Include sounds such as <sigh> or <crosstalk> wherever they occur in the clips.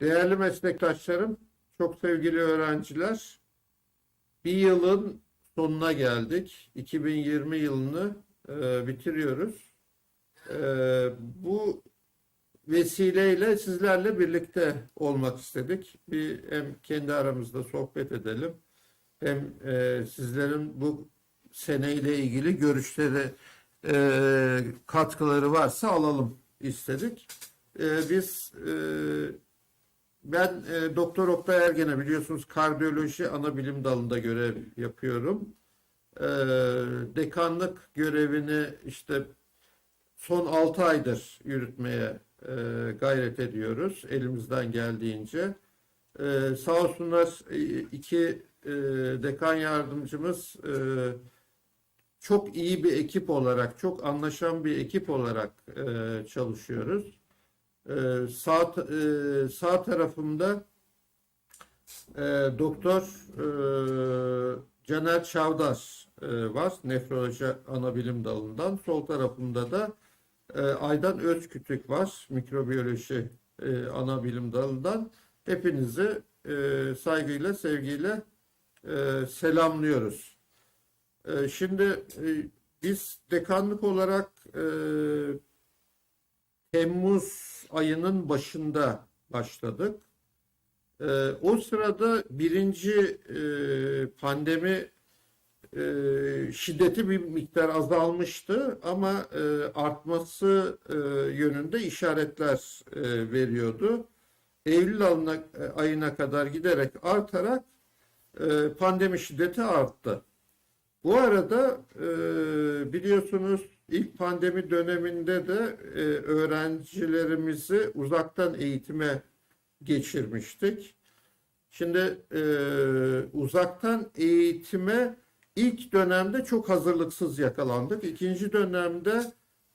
Değerli meslektaşlarım, çok sevgili öğrenciler, bir yılın sonuna geldik. 2020 yılını e, bitiriyoruz. E, bu vesileyle sizlerle birlikte olmak istedik. Bir hem kendi aramızda sohbet edelim, hem e, sizlerin bu seneyle ilgili görüşleri, e, katkıları varsa alalım istedik. E, biz e, ben e, Doktor Oktay Ergen'e biliyorsunuz kardiyoloji ana bilim dalında görev yapıyorum. E, dekanlık görevini işte son 6 aydır yürütmeye e, gayret ediyoruz elimizden geldiğince. E, sağ olsunlar e, iki e, dekan yardımcımız e, çok iyi bir ekip olarak, çok anlaşan bir ekip olarak e, çalışıyoruz. Ee, sağ e, sağ tarafımda e, Doktor e, Caner Çavdar e, var nefroloji ana bilim dalından. Sol tarafımda da Aydan Özkütük var mikrobiyoloji e, ana bilim dalından. Hepinizi saygıyla, sevgiyle selamlıyoruz. Şimdi biz dekanlık olarak e, ayının başında başladık. Ee, o sırada birinci e, pandemi e, şiddeti bir miktar azalmıştı ama e, artması e, yönünde işaretler e, veriyordu. Eylül ayına, ayına kadar giderek artarak e, pandemi şiddeti arttı. Bu arada e, biliyorsunuz ilk pandemi döneminde de e, öğrencilerimizi uzaktan eğitime geçirmiştik. Şimdi e, uzaktan eğitime ilk dönemde çok hazırlıksız yakalandık. İkinci dönemde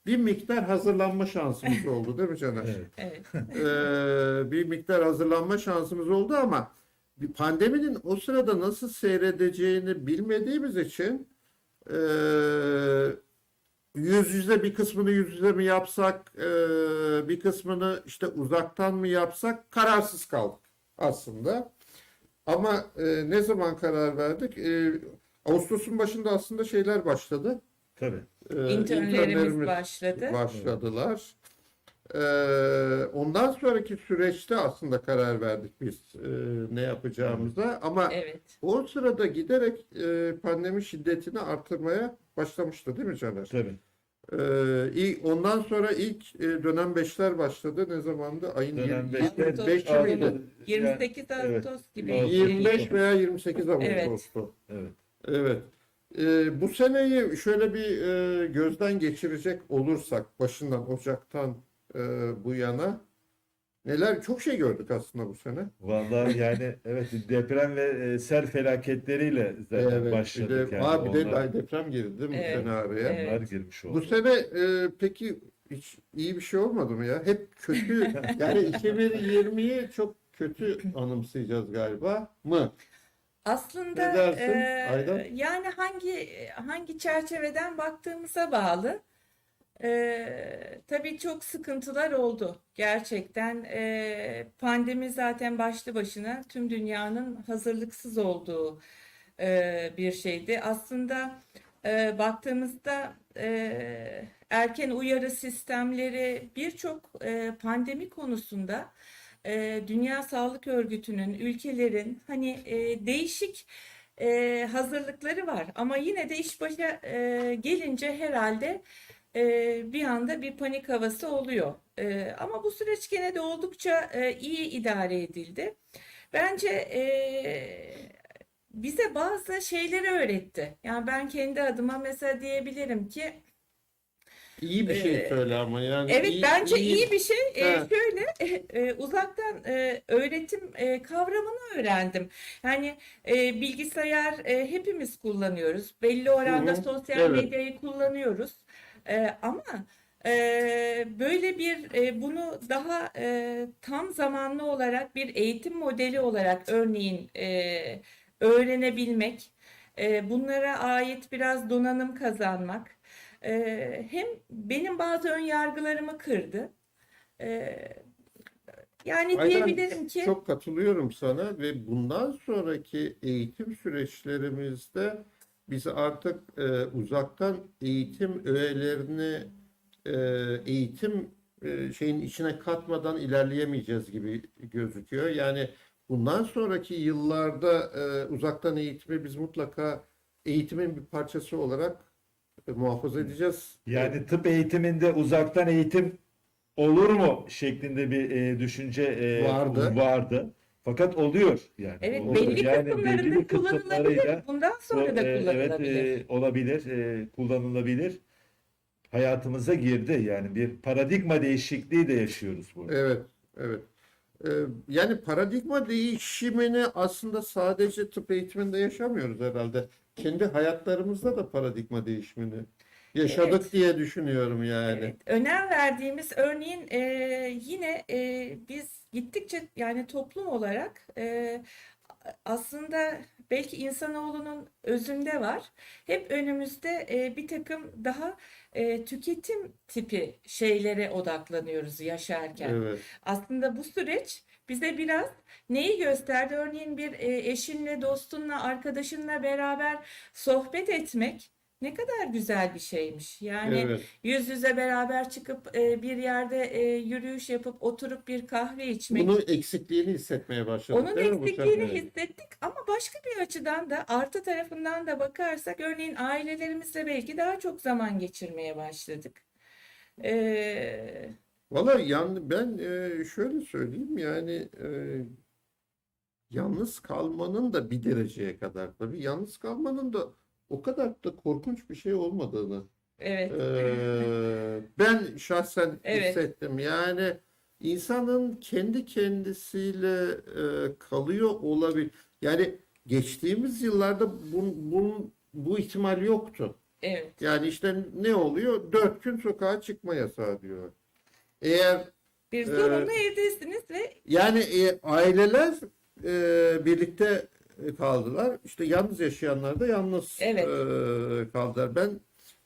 bir miktar hazırlanma şansımız <laughs> oldu değil mi Caner? Evet. Evet. Ee, bir miktar hazırlanma şansımız oldu ama bir pandeminin o sırada nasıl seyredeceğini bilmediğimiz için e, yüz yüze bir kısmını yüz yüze mi yapsak, e, bir kısmını işte uzaktan mı yapsak kararsız kaldık aslında. Ama e, ne zaman karar verdik? E, Ağustos'un başında aslında şeyler başladı. Tabii. E, İnternlerimiz başladı. başladılar. Ee, ondan sonraki süreçte aslında karar verdik biz e, ne yapacağımıza ama Evet. o sırada giderek e, pandemi şiddetini artırmaya başlamıştı değil mi Caner? Tabii. Ee, ondan sonra ilk e, dönem 5'ler başladı. Ne zamandı? Ayın Dönem 20 beşte- 5 Ağustos- miydi? 28 Yani- evet. Ağustos gibi. Ağustos. 25 veya 28 Evet. Ağustos'tu. Evet. Evet. Ee, bu seneyi şöyle bir e, gözden geçirecek olursak başından Ocak'tan e, bu yana neler çok şey gördük aslında bu sene. Vallahi yani <laughs> evet deprem ve e, sel felaketleriyle zaten Evet, bir başladık de, yani. Aa, bir de Onlar- ay deprem girdi değil mi Evet, bu sene araya? evet. onlar girmiş Bu oldu. sene e, peki hiç iyi bir şey olmadı mı ya? Hep kötü <laughs> yani 2020'yi çok kötü anımsayacağız galiba mı? Aslında e, Aydan? yani hangi hangi çerçeveden baktığımıza bağlı. E, tabii çok sıkıntılar oldu. Gerçekten e, pandemi zaten başlı başına tüm dünyanın hazırlıksız olduğu e, bir şeydi. Aslında e, baktığımızda e, erken uyarı sistemleri birçok e, pandemi konusunda e, Dünya Sağlık Örgütü'nün, ülkelerin hani e, değişik e, hazırlıkları var. Ama yine de iş başa e, gelince herhalde e, bir anda bir panik havası oluyor. E, ama bu süreç gene de oldukça e, iyi idare edildi. Bence e, bize bazı şeyleri öğretti. Yani ben kendi adıma mesela diyebilirim ki İyi bir şey Ee, söyle ama yani Evet iyi- bence iyi- iyi bir şey. Ee, şöyle e, uzaktan e, öğretim e, kavramını öğrendim. Yani e, bilgisayar e, hepimiz kullanıyoruz. Belli oranda Hı hı, sosyal evet. medyayı kullanıyoruz. E, ama e, böyle bir e, bunu daha e, tam zamanlı olarak bir eğitim modeli olarak örneğin e, öğrenebilmek, e, bunlara ait biraz donanım kazanmak. Ee, hem benim bazı ön yargılarımı kırdı. Ee, Yani Aynen, diyebilirim ki Çok katılıyorum sana ve bundan sonraki eğitim süreçlerimizde biz artık e, uzaktan eğitim öğelerini e, eğitim e, şeyin içine katmadan ilerleyemeyeceğiz gibi gözüküyor. Yani bundan sonraki yıllarda e, uzaktan eğitimi biz mutlaka eğitimin bir parçası olarak e, muhafaza edeceğiz. Yani tıp eğitiminde uzaktan eğitim olur mu şeklinde bir e, düşünce e, Vardı. vardı. Fakat oluyor yani. evet Oluyor. belli Yani kısımlarında belli kullanılabilir. Bundan bu, sonra da e, evet kullanılabilir. e, olabilir, e, kullanılabilir. Hayatımıza girdi. Yani bir paradigma değişikliği de yaşıyoruz burada. Evet, evet. Ee, yani paradigma değişimini aslında sadece tıp eğitiminde yaşamıyoruz herhalde. Kendi hayatlarımızda da paradigma değişimini yaşadık Evet. diye düşünüyorum yani. Evet, önem verdiğimiz örneğin e, yine e, biz gittikçe yani toplum olarak e, aslında belki insanoğlunun özünde var. Hep önümüzde e, bir takım daha e, tüketim tipi şeylere odaklanıyoruz yaşarken. Evet, Aslında bu süreç bize biraz neyi gösterdi? Örneğin bir e, eşinle, dostunla, arkadaşınla beraber sohbet etmek ne kadar güzel bir şeymiş. Yani evet, yüz yüze beraber çıkıp e, bir yerde e, yürüyüş yapıp oturup bir kahve içmek. Bunun eksikliğini hissetmeye başladık Onun değil mi bu eksikliğini sefer? hissettik ama başka bir açıdan da artı tarafından da bakarsak örneğin ailelerimizle belki daha çok zaman geçirmeye başladık. Ee, Valla yani ben e, şöyle söyleyeyim yani e, yalnız kalmanın da bir dereceye kadar tabii yalnız kalmanın da o kadar da korkunç bir şey olmadığını evet. Ee, ben şahsen <laughs> Evet. hissettim. Yani insanın kendi kendisiyle e, kalıyor olabilir. Yani geçtiğimiz yıllarda bun, bun, bu ihtimal yoktu. Evet. Yani işte ne oluyor? Dört gün sokağa çıkma yasağı diyor. Eğer Bir zorunlu evdesiniz ve yani e, aileler e, birlikte kaldılar. İşte yalnız yaşayanlar da yalnız Evet. e, kaldılar. Ben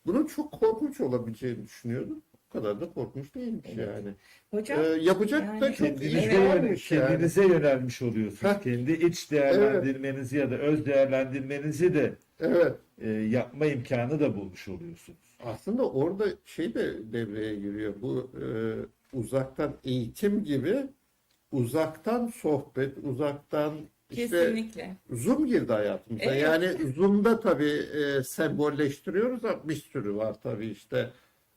bunun çok korkunç olabileceğini düşünüyordum. O kadar da korkunç değilmiş Evet. yani. hocam E, yapacak yani da çok Kendinize, iş Evet. varmış yani. kendinize yönelmiş oluyorsunuz. Heh. Kendi iç değerlendirmenizi ya da öz değerlendirmenizi de Evet. e, yapma imkanı da bulmuş oluyorsunuz. Aslında orada şey de devreye giriyor. Bu e, uzaktan eğitim gibi uzaktan sohbet, uzaktan işte kesinlikle. Zoom girdi hayatımıza. Evet. Yani Zoom'da tabii e, sembolleştiriyoruz ama bir sürü var tabii işte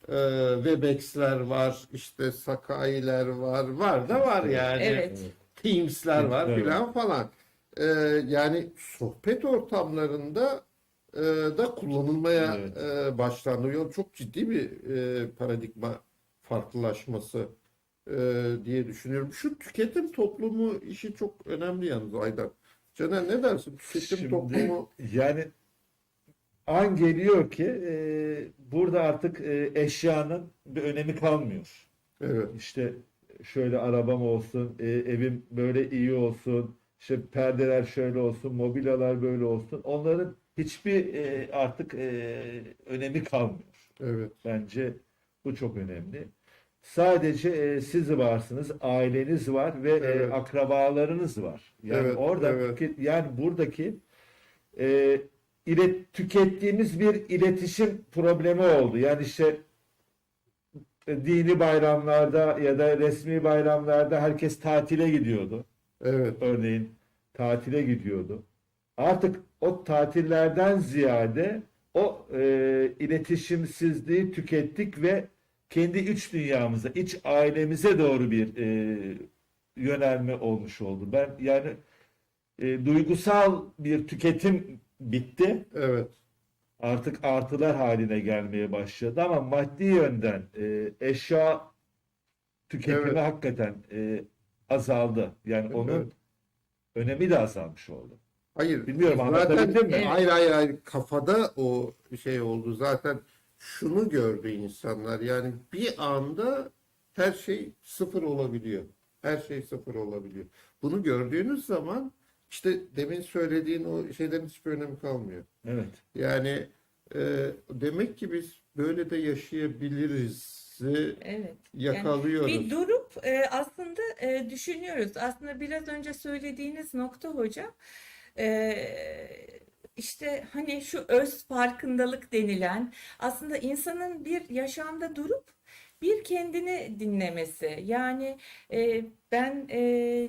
e, Webex'ler var, işte Sakai'ler var, var da var yani. Evet. Teams'ler var Evet. filan falan. E, yani sohbet ortamlarında e, da kullanılmaya Evet. e, başlandı. Yol çok ciddi bir e, paradigma farklılaşması e, diye düşünüyorum. Şu tüketim toplumu işi çok önemli yalnız Aydan. Caner ne dersin? Tüketim Şimdi toplumu yani an geliyor ki e, burada artık e, eşyanın bir önemi kalmıyor. evet İşte şöyle arabam olsun, e, evim böyle iyi olsun, işte perdeler şöyle olsun, mobilyalar böyle olsun. Onların hiçbir e, artık e, önemi kalmıyor. evet Bence bu çok önemli. Sadece e, siz varsınız, aileniz var ve e, Evet. akrabalarınız var. Yani Evet, orada evet. yani buradaki e, ilet, tükettiğimiz bir iletişim problemi oldu. Yani işte e, dini bayramlarda ya da resmi bayramlarda herkes tatile gidiyordu. evet Örneğin tatile gidiyordu. Artık o tatillerden ziyade o e, iletişimsizliği tükettik ve kendi iç dünyamıza, iç ailemize doğru bir e, yönelme olmuş oldu. Ben yani e, duygusal bir tüketim bitti. evet Artık artılar haline gelmeye başladı ama maddi yönden e, eşya tüketimi Evet. hakikaten e, azaldı. Yani onun Evet. önemi de azalmış oldu. Hayır Bilmiyorum, zaten anlatabildim mi? hayır hayır hayır kafada o şey oldu zaten şunu gördü insanlar yani bir anda her şey sıfır olabiliyor. Her şey sıfır olabiliyor. Bunu gördüğünüz zaman işte demin söylediğin o şeylerin hiçbir önemi kalmıyor. Evet. Yani e, demek ki biz böyle de yaşayabiliriz sizi Evet. yakalıyoruz. Bir durup e, aslında e, düşünüyoruz. Aslında biraz önce söylediğiniz nokta hocam e, işte hani şu öz farkındalık denilen aslında insanın bir yaşamda durup bir kendini dinlemesi. Yani e, ben e,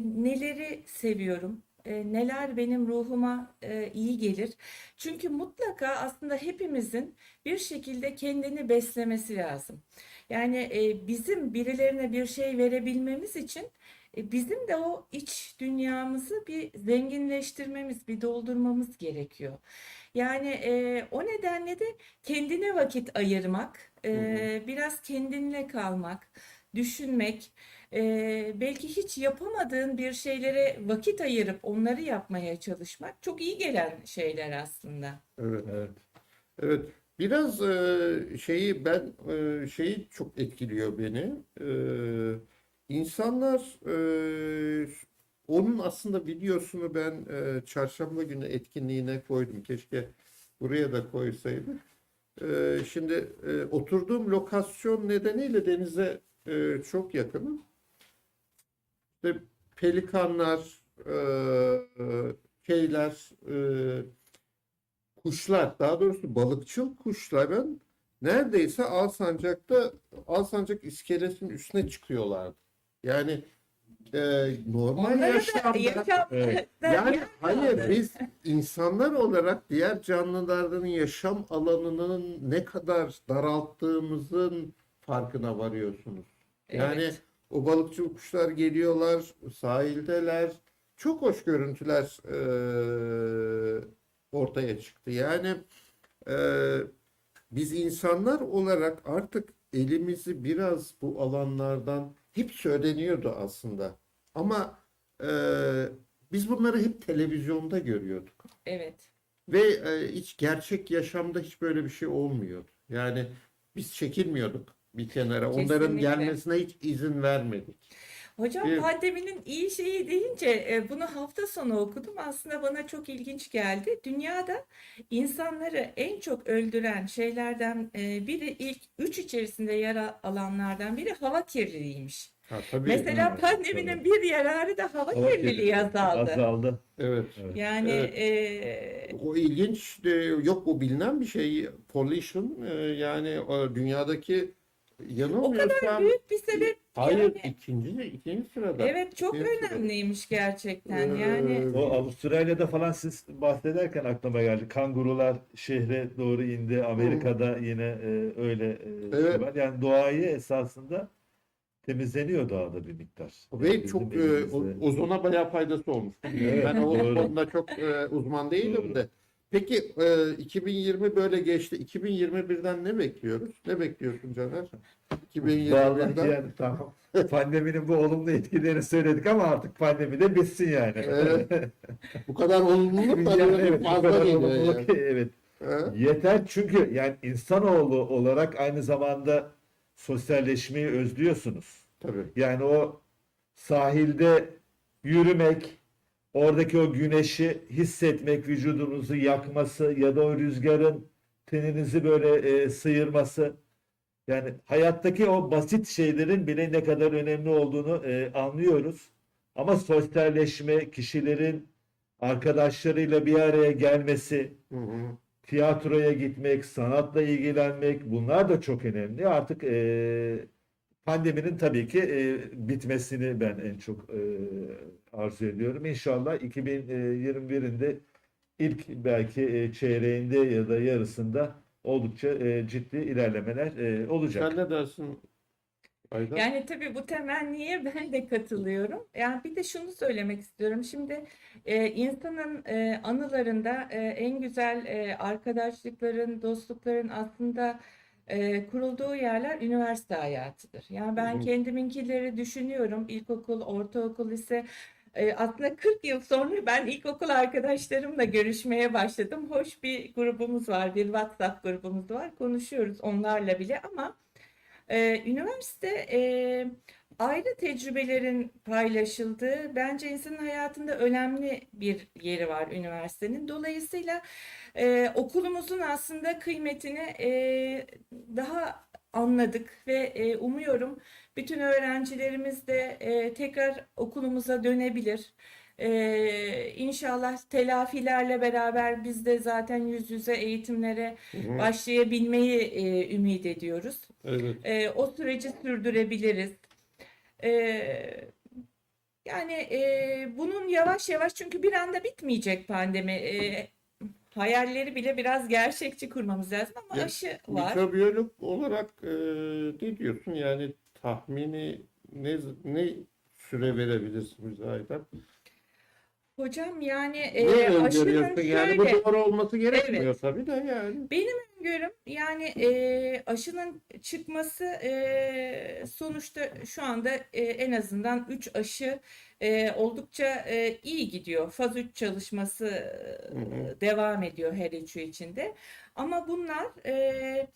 neleri seviyorum, e, neler benim ruhuma e, iyi gelir. Çünkü mutlaka aslında hepimizin bir şekilde kendini beslemesi lazım. Yani e, bizim birilerine bir şey verebilmemiz için bizim de o iç dünyamızı bir zenginleştirmemiz, bir doldurmamız gerekiyor. Yani e, o nedenle de kendine vakit ayırmak, e, biraz kendinle kalmak, düşünmek, e, belki hiç yapamadığın bir şeylere vakit ayırıp onları yapmaya çalışmak çok iyi gelen şeyler aslında. Evet. Evet. Evet. Biraz e, şeyi ben e, şeyi çok etkiliyor beni. E, insanlar e, onun aslında videosunu ben e, çarşamba günü etkinliğine koydum. Keşke buraya da koysaydık. E, şimdi e, oturduğum lokasyon nedeniyle denize e, çok yakınım. İşte pelikanlar, e, şeyler, e, kuşlar, daha doğrusu balıkçıl kuşların neredeyse Alsancak'ta Alsancak iskelesinin üstüne çıkıyorlardı. Yani e, normal yaşamda yaşam Evet. <laughs> yani hayır kaldı. biz insanlar olarak diğer canlıların yaşam alanının ne kadar daralttığımızın farkına varıyorsunuz. Yani Evet. o balıkçı kuşlar geliyorlar, sahildeler. Çok hoş görüntüler eee, ortaya çıktı. Yani eee, biz insanlar olarak artık elimizi biraz bu alanlardan hep söyleniyordu aslında. Ama eee, biz bunları hep televizyonda görüyorduk. Evet. Ve e, hiç gerçek yaşamda hiç böyle bir şey olmuyordu. Yani biz çekilmiyorduk bir kenara. Onların Kesinlikle. gelmesine hiç izin vermedik. Hocam Evet. pandeminin iyi şeyi deyince e, bunu hafta sonu okudum. Aslında bana çok ilginç geldi. Dünyada insanları en çok öldüren şeylerden e, biri ilk üç içerisinde yer alanlardan biri hava kirliliğiymiş. Ha, tabii. Mesela evet, pandeminin tabii. bir yararı da hava Hava kirliliği azaldı. Azaldı. Evet. Evet. Yani Evet. e, O ilginç. e, Yok bu bilinen bir şey. Pollution yani o yanılmıyorsam büyük bir sebep hayır yani. ikinci ikinci sırada. Evet çok İkinci sırada. önemliymiş gerçekten. Ee, Yani O Avustralya'da falan siz bahsederken aklıma geldi. Kangurular şehre doğru indi. Amerika'da yine e, öyle e, şey Evet. var. Yani doğayı esasında temizleniyor doğada bir miktar. Ve Yani çok bizim e, elimizde. ozona bayağı faydası olmuş. Evet, Ben o doğru. konuda çok e, uzman değilim Doğru. de. Peki e, 2020 böyle geçti. 2021'den ne bekliyoruz? Ne bekliyorsun Caner? Vallahi 2021'den. yani tamam. Pandeminin bu olumlu etkilerini söyledik ama artık pandemi de bitsin yani. Evet. <laughs> Bu kadar olumluluk da Yani evet, fazla olumluluk, yani. <laughs> evet. Ha? Yeter çünkü yani insanoğlu olarak aynı zamanda sosyalleşmeyi özlüyorsunuz. Tabii. Yani o sahilde yürümek, oradaki o güneşi hissetmek, vücudunuzu yakması ya da o rüzgarın teninizi böyle e, sıyırması. Yani hayattaki o basit şeylerin bile ne kadar önemli olduğunu e, anlıyoruz. Ama sosyalleşme, kişilerin arkadaşlarıyla bir araya gelmesi, Hı hı. tiyatroya gitmek, sanatla ilgilenmek bunlar da çok önemli. Artık e, pandeminin tabii ki e, bitmesini ben en çok e, arzu ediyorum. İnşallah 2021'in de ilk belki e, çeyreğinde ya da yarısında oldukça e, ciddi ilerlemeler e, olacak. Sen ne dersin Aydan? Yani tabii bu temenniye ben de katılıyorum. Yani bir de şunu söylemek istiyorum. Şimdi e, insanın e, anılarında e, en güzel e, arkadaşlıkların, dostlukların aslında e, kurulduğu yerler üniversite hayatıdır. Yani ben Hı hı. kendiminkileri düşünüyorum. İlkokul, ortaokul, lise. E, aslında 40 yıl sonra ben ilkokul arkadaşlarımla görüşmeye başladım. Hoş bir grubumuz var, bir WhatsApp grubumuz var. Konuşuyoruz onlarla bile ama ee, üniversite e, ayrı tecrübelerin paylaşıldığı, bence insanın hayatında önemli bir yeri var üniversitenin. Dolayısıyla e, okulumuzun aslında kıymetini e, daha anladık ve e, umuyorum bütün öğrencilerimiz de e, tekrar okulumuza dönebilir. E, İnşallah telafilerle beraber biz de zaten yüz yüze eğitimlere başlayabilmeyi e, ümit ediyoruz. Evet. E, o süreci sürdürebiliriz. E, yani e, bunun yavaş yavaş çünkü bir anda bitmeyecek pandemi. E, hayalleri bile biraz gerçekçi kurmamız lazım ama Ya, aşı var. Mikrobiyolog olarak e, ne diyorsun? Yani tahmini ne ne süre verebilirsin bize Aydan? Hocam yani Ne e, aşının öngörüyorsun? Yani bu şöyle doğru olması gerekmiyor Evet. tabii de yani. benim öngörüm yani e, aşının çıkması e, sonuçta şu anda e, en azından 3 aşı e, oldukça e, iyi gidiyor. Faz 3 çalışması Hı hı. devam ediyor her üçü içinde. Ama bunlar e,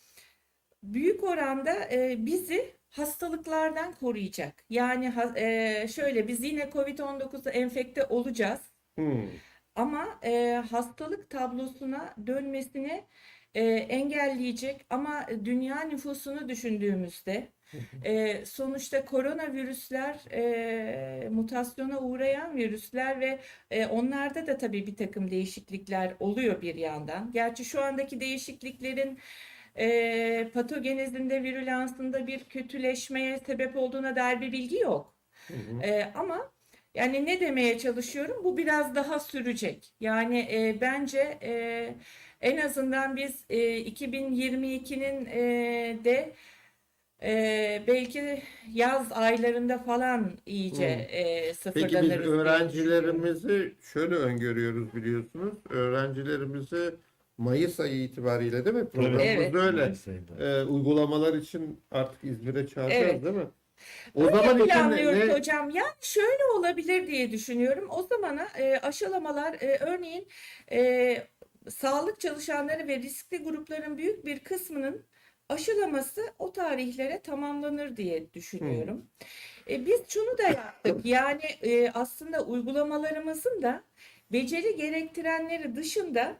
büyük oranda e, bizi hastalıklardan koruyacak. Yani ha- e, şöyle biz yine COVID-19'a enfekte olacağız. Hmm. Ama e, hastalık tablosuna dönmesini e, engelleyecek ama dünya nüfusunu düşündüğümüzde <laughs> e, sonuçta koronavirüsler e, mutasyona uğrayan virüsler ve e, onlarda da tabii bir takım değişiklikler oluyor bir yandan. Gerçi şu andaki değişikliklerin e, patogenezinde, virülansında bir kötüleşmeye sebep olduğuna dair bir bilgi yok. Hı hı. Ee, ama yani ne demeye çalışıyorum? Bu biraz daha sürecek. Yani e, bence e, en azından biz e, 2022'nin e, de e, belki yaz aylarında falan iyice Hmm. e, Peki biz sıfırlanırız diye düşünüyorum. öğrencilerimizi şöyle öngörüyoruz biliyorsunuz. Öğrencilerimizi Mayıs ayı itibariyle değil mi? Programımız Evet. öyle. Ee, uygulamalar için artık İzmir'e çağıracağız Evet. değil mi? O Öyle zaman ne, planlıyoruz ne- hocam. Yani şöyle olabilir diye düşünüyorum. O zamana e, aşılamalar e, örneğin e, sağlık çalışanları ve riskli grupların büyük bir kısmının aşılaması o tarihlere tamamlanır diye düşünüyorum. E, biz şunu da yaptık. Yani e, aslında uygulamalarımızın da beceri gerektirenleri dışında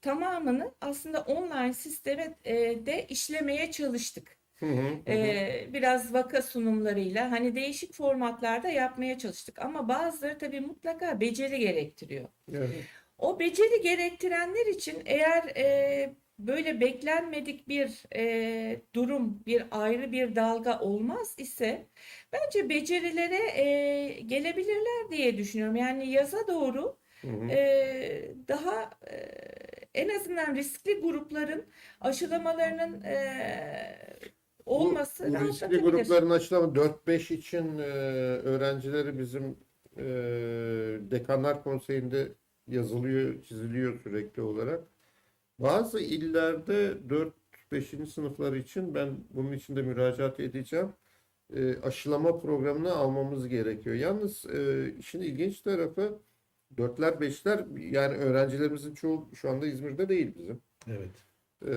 tamamını aslında online sisteme e, de işlemeye çalıştık. Hı hı, hı hı. Ee, biraz vaka sunumlarıyla hani değişik formatlarda yapmaya çalıştık ama bazıları tabii mutlaka beceri gerektiriyor. Evet. O beceri gerektirenler için eğer e, böyle beklenmedik bir e, durum, bir ayrı bir dalga olmaz ise bence becerilere e, gelebilirler diye düşünüyorum. Yani yaza doğru Hı hı. e, daha e, en azından riskli grupların aşılamalarının e, olması Bu, bu riskli grupların açılımı 4-5 için e, öğrencileri bizim e, dekanlar konseyinde yazılıyor, çiziliyor sürekli olarak. Bazı illerde 4-5. sınıflar için ben bunun için de müracaat edeceğim. E, aşılama programını almamız gerekiyor. Yalnız e, işin ilginç tarafı 4'ler 5'ler yani öğrencilerimizin çoğu şu anda İzmir'de değil bizim. Evet. E,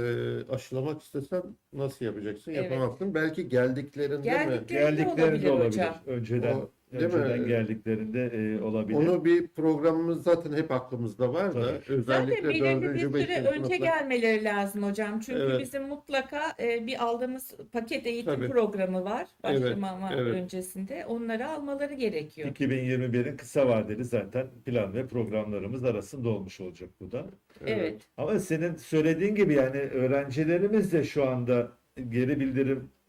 aşılamak istesen nasıl yapacaksın? Evet. Yapamazsın. Belki geldiklerinde mi? Geldiklerinde Geldiklerinde olabilir olabilir. hocam. Önceden O, değil önceden mi? geldiklerinde e, olabilir. Onu bir programımız zaten hep aklımızda var da Tabii. özellikle Zaten belirli bir dördüncü, süre beşinci önce sınıflar. gelmeleri lazım hocam. Çünkü Evet. bizim mutlaka e, bir aldığımız paket eğitim Tabii. programı var Evet, başlama evet. öncesinde. Onları almaları gerekiyor. 2021'in kısa vadeli zaten plan ve programlarımız arasında olmuş olacak bu da. Evet. Ama senin söylediğin gibi yani öğrencilerimiz de şu anda geri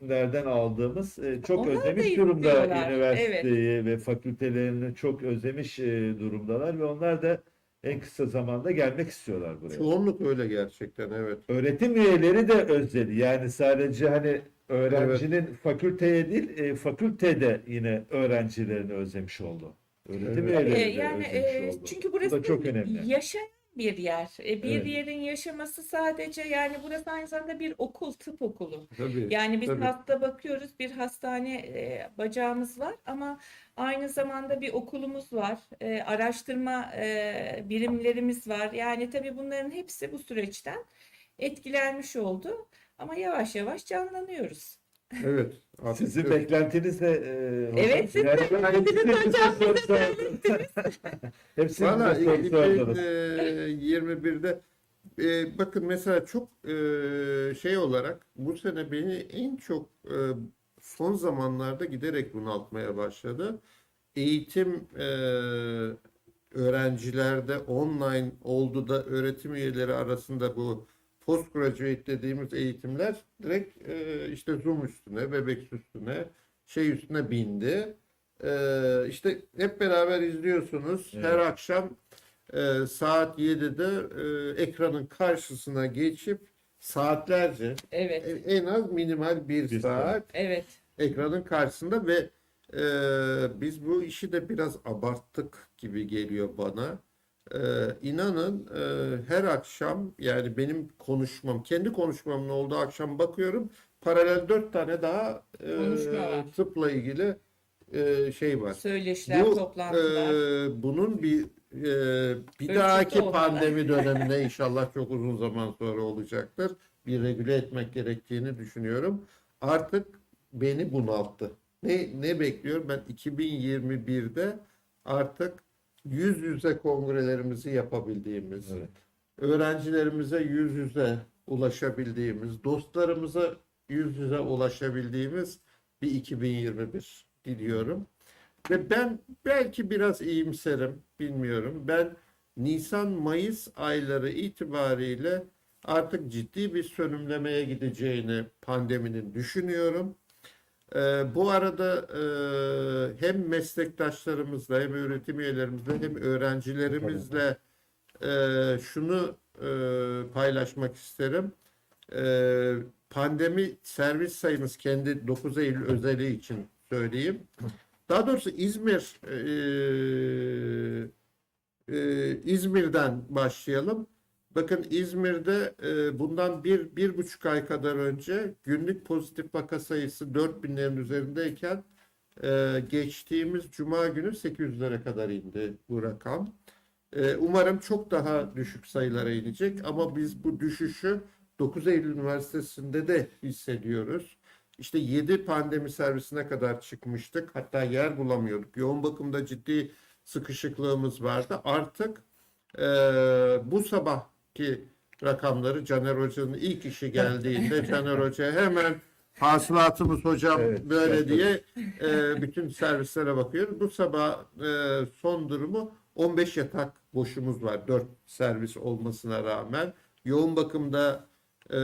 bildirimlerden aldığımız e, çok Onlar özlemiş durumda üniversiteyi ve fakültelerini çok özlemiş e, durumdalar ve onlar da en kısa zamanda gelmek istiyorlar buraya. Çoğunluk öyle gerçekten evet. Öğretim üyeleri de özledi. Yani sadece hani öğrencinin fakülteye değil, e, fakültede yine öğrencilerini özlemiş oldu. Öğretim Evet. üyeleri E, de yani özlemiş e, oldu. çünkü Bu da burası çok önemli. yaşayan bir yer. E, bir Evet. yerin yaşaması sadece yani burası aynı zamanda bir okul, tıp okulu. Tabii. Yani biz tabii. hasta bakıyoruz, bir hastane e, bacağımız var ama aynı zamanda bir okulumuz var, e, araştırma e, birimlerimiz var. Yani tabii bunların hepsi bu süreçten etkilenmiş oldu ama yavaş yavaş canlanıyoruz. Evet. Artık Sizin evet. beklentiniz de e. Evet, siz de beklentiniz hocam, bize sordu. Hepsi Valla bize soru <laughs> sordunuz. 2021'de e, bakın mesela çok e, şey olarak bu sene beni en çok e, son zamanlarda giderek bunaltmaya başladı. Eğitim e, öğrencilerde online oldu da öğretim üyeleri arasında bu postgraduate dediğimiz eğitimler direkt e, işte Zoom üstüne, Webex üstüne, şey üstüne bindi. E, işte hep beraber izliyorsunuz. Evet. Her akşam e, saat 7'de e, ekranın karşısına geçip saatlerce Evet, e, en az minimal bir, Bir saat saat. evet. ekranın karşısında ve e, biz bu işi de biraz abarttık gibi geliyor bana. E, inanın e, her akşam yani benim konuşmam, kendi konuşmamın olduğu akşam bakıyorum paralel dört tane daha e, tıpla ilgili e, şey var. Söyleşiler, Bu toplantılar. e, bunun bir e, bir Ölçüsü dahaki olmalı. pandemi döneminde inşallah çok uzun zaman sonra olacaktır. Bir regüle etmek gerektiğini düşünüyorum. Artık beni bunalttı. Ne ne bekliyorum ben 2021'de artık yüz yüze kongrelerimizi yapabildiğimiz, Evet. öğrencilerimize yüz yüze ulaşabildiğimiz, dostlarımıza yüz yüze ulaşabildiğimiz bir 2021 diliyorum. Ve ben belki biraz iyimserim, bilmiyorum. Ben Nisan-Mayıs ayları itibariyle artık ciddi bir sönümlemeye gideceğini pandeminin düşünüyorum. Ee, bu arada e, hem meslektaşlarımızla hem öğretim üyelerimizle hem öğrencilerimizle e, şunu e, paylaşmak isterim. E, pandemi servis sayımız kendi 9 Eylül özeli için söyleyeyim. Daha doğrusu İzmir e, e, İzmir'den başlayalım. Bakın İzmir'de e, bundan bir, bir buçuk ay kadar önce günlük pozitif vaka sayısı 4000'lerin üzerindeyken e, geçtiğimiz Cuma günü 800'lere kadar indi bu rakam. E, umarım çok daha düşük sayılara inecek ama biz bu düşüşü 9 Eylül Üniversitesi'nde de hissediyoruz. İşte 7 pandemi servisine kadar çıkmıştık. Hatta yer bulamıyorduk. Yoğun bakımda ciddi sıkışıklığımız vardı. Artık e, bu sabahki rakamları Caner Hoca'nın ilk işi <laughs> geldiğinde Caner Hoca hemen hasılatımız hocam Evet, böyle evet. diye e, bütün servislere bakıyor. Bu sabah e, son durumu 15 yatak boşumuz var. 4 servis olmasına rağmen. Yoğun bakımda e,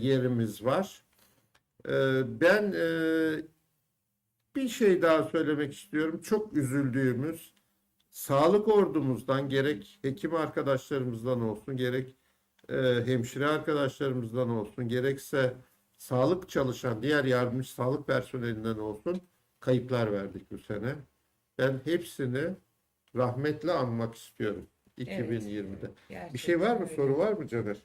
yerimiz var. E, ben e, bir şey daha söylemek istiyorum. Çok üzüldüğümüz sağlık ordumuzdan gerek hekim arkadaşlarımızdan olsun gerek e, hemşire arkadaşlarımızdan olsun gerekse sağlık çalışan diğer yardımcı sağlık personelinden olsun kayıplar verdik bu sene. Ben hepsini rahmetle anmak istiyorum 2020'de. Bir şey var mı? Gerçekten Soru var mı Caner?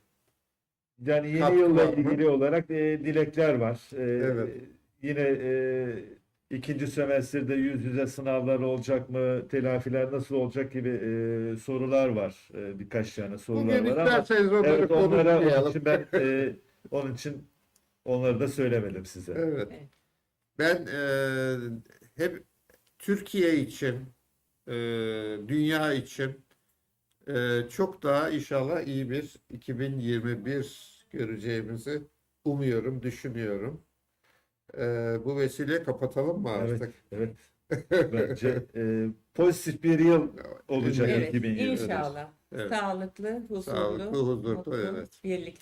Yani yeni Katkı yılla var mı? ilgili olarak e, dilekler var. E, Evet. Yine e, ikinci sömestrde yüz yüze sınavlar olacak mı, telafiler nasıl olacak gibi e, sorular var. E, birkaç tane sorular Bugün var ama evet onlara onun için ben e, onun için onları da söylemedim size. Evet. Evet. Ben e, hep Türkiye için, e, dünya için e, çok daha inşallah iyi bir 2021 göreceğimizi umuyorum, düşünüyorum. E, bu vesile kapatalım mı Evet, artık? evet. <laughs> Bence e, pozitif bir yıl olacak Evet, 2020. inşallah. Evet. Sağlıklı, huzurlu, Sağlıklı, huzurlu, mutlu, evet. birlikte.